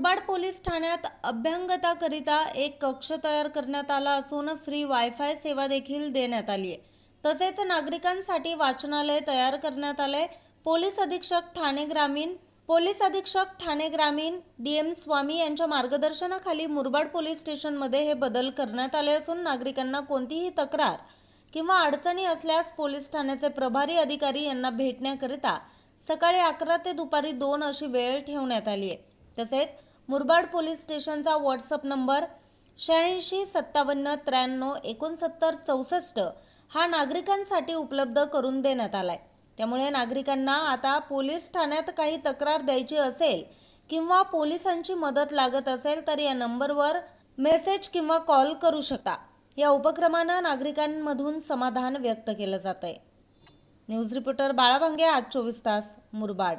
Murbad police ठाण्यात अभ्यंगताकरिता एक कक्ष तयार करण्यात आला असून फ्री वायफाय सेवा देखील देण्यात आली आहे. तसेच नागरिकांसाठी वाचनालय तयार करण्यात आलंय. पोलीस अधीक्षक ठाणे ग्रामीण पोलीस अधीक्षक ठाणे ग्रामीण डी एम स्वामी यांच्या मार्गदर्शनाखाली मुरबाड पोलीस स्टेशनमध्ये हे बदल करण्यात आले असून नागरिकांना कोणतीही तक्रार किंवा अडचणी असल्यास पोलीस ठाण्याचे प्रभारी अधिकारी यांना भेटण्याकरिता सकाळी अकरा ते दुपारी दोन अशी वेळ ठेवण्यात आली आहे. तसेच मुरबाड पोलीस स्टेशनचा व्हॉट्सअप नंबर शहाऐंशी सत्तावन्न त्र्याण्णव एकोणसत्तर चौसष्ट हा नागरिकांसाठी उपलब्ध करून देण्यात आलाय. त्यामुळे नागरिकांना आता पोलीस ठाण्यात काही तक्रार द्यायची असेल किंवा पोलिसांची मदत लागत असेल तर या नंबरवर मेसेज किंवा कॉल करू शकता. या उपक्रमानं नागरिकांमधून समाधान व्यक्त केलं जात आहे न्यूज रिपोर्टर बाळाभांगे आज चोवीस तास मुरबाड.